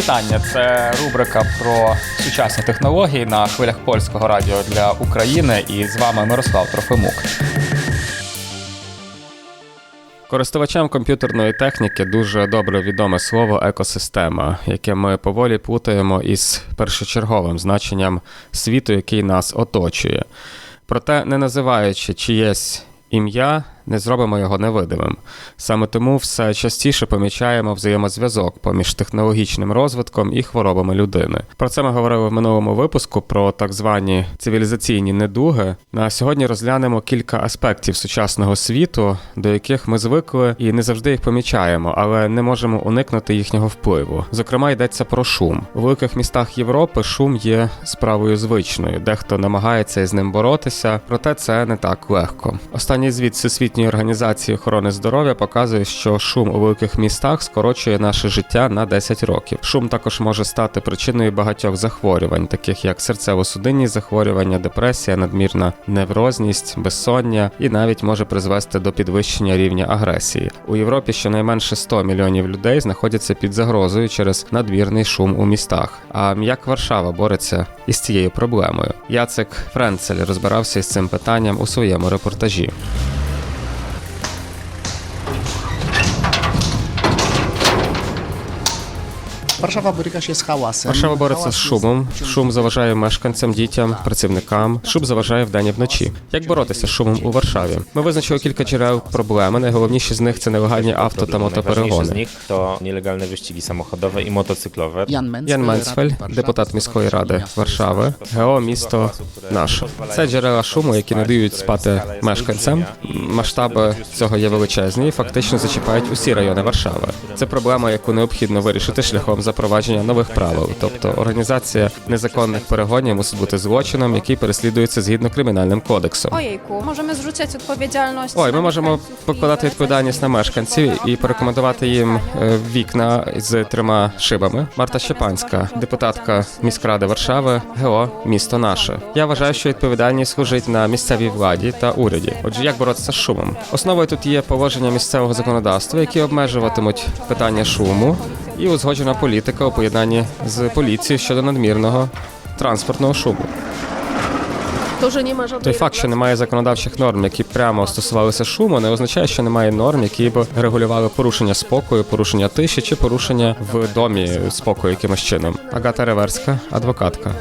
Вітання! Це рубрика про сучасні технології на хвилях польського радіо для України. І з вами Мирослав Трофимук. Користувачам комп'ютерної техніки дуже добре відоме слово екосистема, яке ми поволі плутаємо із першочерговим значенням світу, який нас оточує. Проте, не називаючи чиєсь ім'я, не зробимо його невидимим. Саме тому все частіше помічаємо взаємозв'язок поміж технологічним розвитком і хворобами людини. Про це ми говорили в минулому випуску про так звані цивілізаційні недуги. На сьогодні розглянемо кілька аспектів сучасного світу, до яких ми звикли і не завжди їх помічаємо, але не можемо уникнути їхнього впливу. Зокрема, йдеться про шум. У великих містах Європи шум є справою звичною. Дехто намагається із ним боротися, проте це не так легко. Останній звіт Всесвітньої організації охорони здоров'я показує, що шум у великих містах скорочує наше життя на 10 років. Шум також може стати причиною багатьох захворювань, таких як серцево-судинні захворювання, депресія, надмірна неврозність, безсоння і навіть може призвести до підвищення рівня агресії. У Європі щонайменше 100 мільйонів людей знаходяться під загрозою через надмірний шум у містах. А як Варшава бореться із цією проблемою? Яцек Френцель розбирався із цим питанням у своєму репортажі. Warszawa boryka się z hałasem. Варшава бореться з шумом. Шум заважає мешканцям, дітям, працівникам. Шум заважає вдень і вночі. Як боротися з шумом у Варшаві? Ми визначили кілька джерел проблеми. Найголовніші з них це нелегальні авто та мотоперегони. nich to nielegalne wyścigi samochodowe i motocyklowe. Jan Ян Warszawy, депутат міської ради Варшави, ГО місто наш. Це джерела шуму, які не дають спати мешканцям. Масштаби цього є величезні і фактично зачіпають усі райони Варшави. Це проблема, яку необхідно вирішити шляхом запровадження нових правил. Тобто організація незаконних перегонів мусить бути злочином, який переслідується згідно кримінальним кодексом. Ojejku, możemy zrzucać odpowiedzialność. Ой, ми можемо покладати відповідальність на мешканців і порекомендувати їм е, вікна з трьома шибами. Марта Щепанська, депутатка міськради Варшави, ГО місто наше. Я вважаю, що відповідальність служить на місцевій владі та уряді. Отже, як боротися з шумом? Основою тут є положення місцевого законодавства, які обмежуватимуть питання шуму, і узгоджена політика у поєднанні з поліцією щодо надмірного транспортного шуму. Той факт, що немає законодавчих норм, які прямо стосувалися шуму, не означає, що немає норм, які б регулювали порушення спокою, порушення тиші чи порушення в домі спокою якимось чином. Агата Реверська, адвокатка.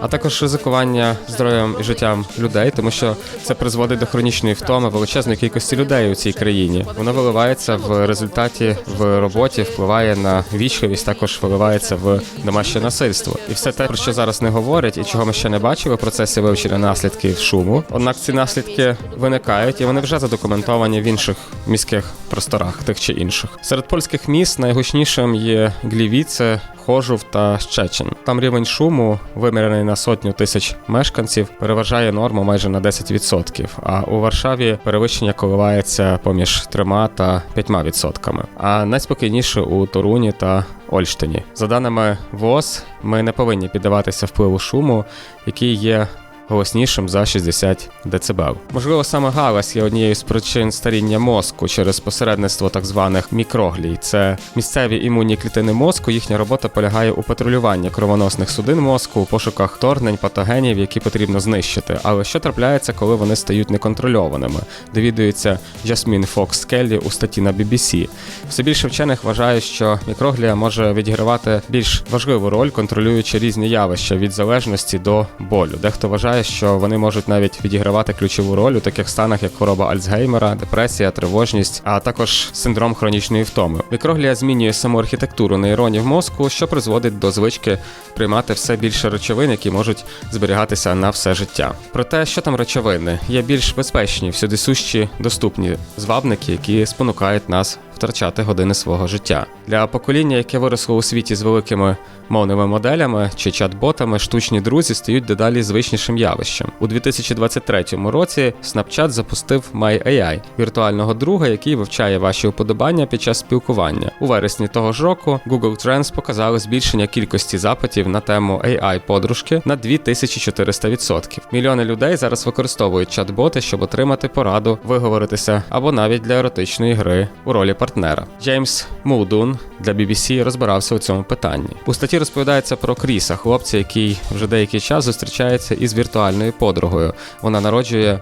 А також ризикування здоров'ям і життям людей, тому що це призводить до хронічної втоми величезної кількості людей у цій країні. Воно виливається в результаті в роботі, впливає на вічливість, також виливається в домашнє насильство. І все те, про що зараз не говорять, і чого ми ще не бачили в процесі вивчення наслідків шуму. Однак ці наслідки виникають, і вони вже задокументовані в інших міських просторах, тих чи інших. Серед польських міст найгучнішим є Глівіце, Хожув та Щечин. Там рівень шуму, вимірений на сотню тисяч мешканців, переважає норму майже на 10%. А у Варшаві перевищення коливається поміж 3 та 5%. А найспокійніше у Торуні та Ольштині. За даними ВОЗ, ми не повинні піддаватися впливу шуму, який є голоснішим за 60 дБ. Можливо, саме галас є однією з причин старіння мозку через посередництво так званих мікроглій. Це місцеві імунні клітини мозку. Їхня робота полягає у патрулюванні кровоносних судин мозку, у пошуках вторгнень, патогенів, які потрібно знищити. Але що трапляється, коли вони стають неконтрольованими? Довідується Жасмін Фокс Келлі у статті на BBC. Все більше вчених вважають, що мікроглія може відігравати більш важливу роль, контролюючи різні явища від залежності до болю. Дехто вважає, що вони можуть навіть відігравати ключову роль у таких станах, як хвороба Альцгеймера, депресія, тривожність, а також синдром хронічної втоми. Мікроглія змінює саму архітектуру нейронів мозку, що призводить до звички приймати все більше речовин, які можуть зберігатися на все життя. Проте, що там речовини, є більш безпечні, всюдисущі, доступні звабники, які спонукають нас втрачати години свого життя. Для покоління, яке виросло у світі з великими мовними моделями чи чат-ботами, штучні друзі стають дедалі звичнішим явищем. У 2023 році Snapchat запустив MyAI – віртуального друга, який вивчає ваші уподобання під час спілкування. У вересні того ж року Google Trends показали збільшення кількості запитів на тему AI подружки на 2400%. Мільйони людей зараз використовують чат-боти, щоб отримати пораду, виговоритися або навіть для еротичної гри у ролі партнера. Партнера. Джеймс Мулдун для BBC розбирався у цьому питанні. У статті розповідається про Кріса, хлопця, який вже деякий час зустрічається із віртуальною подругою. Вона народжує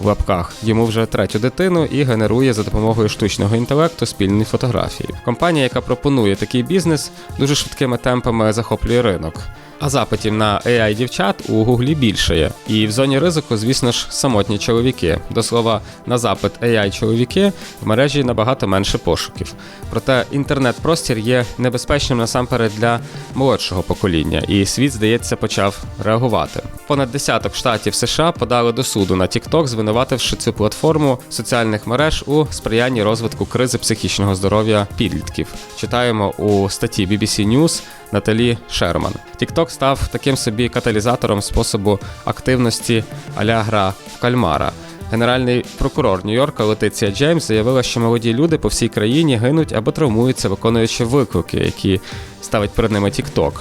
в лапках йому вже третю дитину і генерує за допомогою штучного інтелекту спільні фотографії. Компанія, яка пропонує такий бізнес, дуже швидкими темпами захоплює ринок. А запитів на AI дівчат у Гуглі більше. І в зоні ризику, звісно ж, самотні чоловіки. До слова, на запит AI чоловіки в мережі набагато менше пошуків. Проте інтернет-простір є небезпечним насамперед для молодшого покоління, і світ, здається, почав реагувати. Понад десяток штатів США подали до суду на TikTok, звинувативши цю платформу соціальних мереж у сприянні розвитку кризи психічного здоров'я підлітків. Читаємо у статті BBC News Наталі Шерман. TikTok став таким собі каталізатором способу активності аля гра в кальмара. Генеральний прокурор Нью-Йорка Летиція Джеймс заявила, що молоді люди по всій країні гинуть або травмуються, виконуючи виклики, які ставить перед ними TikTok.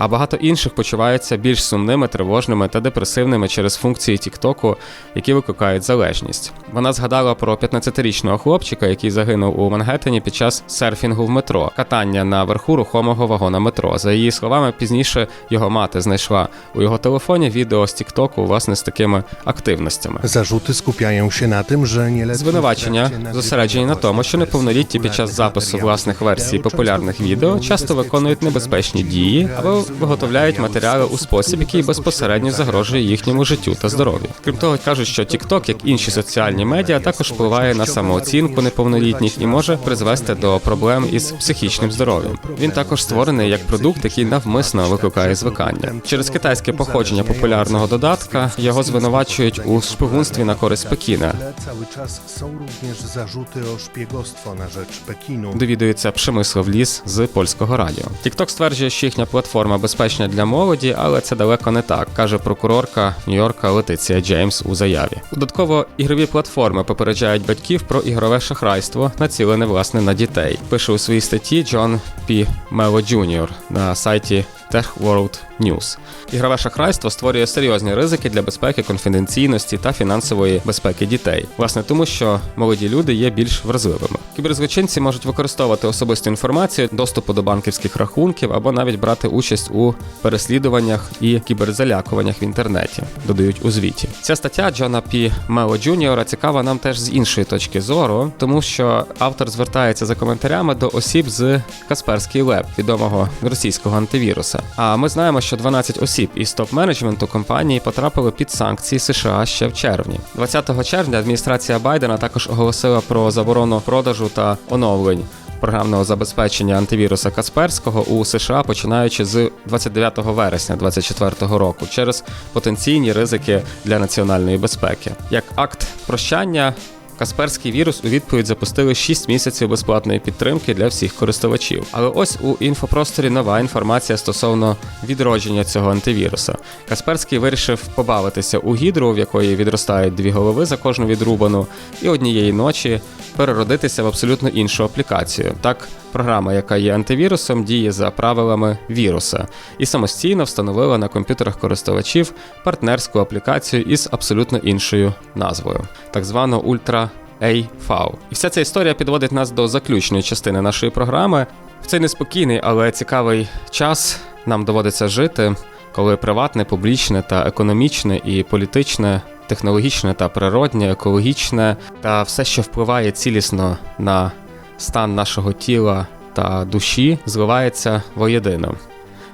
А багато інших почуваються більш сумними, тривожними та депресивними через функції Тіктоку, які викликають залежність. Вона згадала про 15-річного хлопчика, який загинув у Мангеттені під час серфінгу в метро, катання на верху рухомого вагона метро. За її словами, пізніше його мати знайшла у його телефоні відео з Тіктоку, власне, з такими активностями. Zarzuty skupiają się na tym, że nieletni Звинувачення зосереджені на тому, що неповнолітні під час запису власних версій популярних відео часто виконують небезпечні дії або виготовляють матеріали у спосіб, який безпосередньо загрожує їхньому життю та здоров'ю. Крім того, кажуть, що TikTok, як інші соціальні медіа, також впливає на самооцінку неповнолітніх і може призвести до проблем із психічним здоров'ям. Він також створений як продукт, який навмисно викликає звикання. Через китайське походження популярного додатка його звинувачують у шпигунстві на користь Пекіна. Довідується Пшемислав Ліс з польського радіо. TikTok стверджує, що їхня платформа безпечна для молоді, але це далеко не так, каже прокурорка Нью-Йорка Летиція Джеймс у заяві. Додатково ігрові платформи попереджають батьків про ігрове шахрайство, націлене власне на дітей. Пише у своїй статті Джон Пі Мело Джуніор на сайті Tech World News. Ігрове шахрайство створює серйозні ризики для безпеки, конфіденційності та фінансової безпеки дітей. Власне, тому що молоді люди є більш вразливими. Кіберзлочинці можуть використовувати особисту інформацію, доступу до банківських рахунків або навіть брати участь у переслідуваннях і кіберзалякуваннях в інтернеті. Додають у звіті. Ця стаття Джона Пі Мело Джуніора цікава нам теж з іншої точки зору, тому що автор звертається за коментарями до осіб з Касперський Леб, відомого російського антивіруса. А ми знаємо, що 12 осіб із топ-менеджменту компанії потрапили під санкції США ще в червні. 20 червня адміністрація Байдена також оголосила про заборону продажу та оновлень. Програмного забезпечення антивіруса Касперського у США починаючи з 29 вересня 2024 року через потенційні ризики для національної безпеки. Як акт прощання, Касперський вірус у відповідь запустили 6 місяців безплатної підтримки для всіх користувачів. Але ось у інфопросторі нова інформація стосовно відродження цього антивіруса. Касперський вирішив побавитися у гідру, в якої відростають дві голови за кожну відрубану, і однієї ночі переродитися в абсолютно іншу аплікацію. Так, програма, яка є антивірусом, діє за правилами віруса і самостійно встановила на комп'ютерах користувачів партнерську аплікацію із абсолютно іншою назвою, так звану Ультра AV. І вся ця історія підводить нас до заключної частини нашої програми. В цей неспокійний, але цікавий час нам доводиться жити, коли приватне, публічне та економічне і політичне. Технологічне та природнє, екологічне та все, що впливає цілісно на стан нашого тіла та душі, зливається воєдино.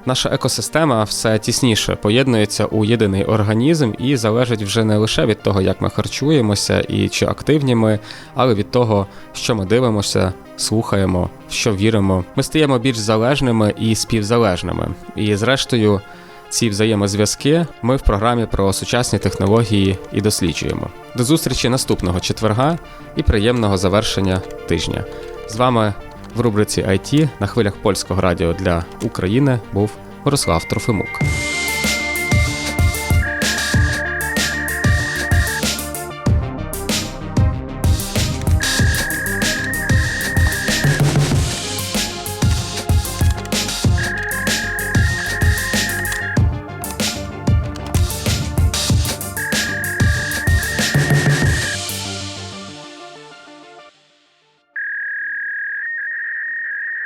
Наша екосистема все тісніше поєднується у єдиний організм і залежить вже не лише від того, як ми харчуємося і чи активні ми, але від того, що ми дивимося, слухаємо, що віримо. Ми стаємо більш залежними і співзалежними. І зрештою, ці взаємозв'язки ми в програмі про сучасні технології і досліджуємо. До зустрічі наступного четверга і приємного завершення тижня. З вами в рубриці IT на хвилях польського радіо для України був Мирослав Трофимук.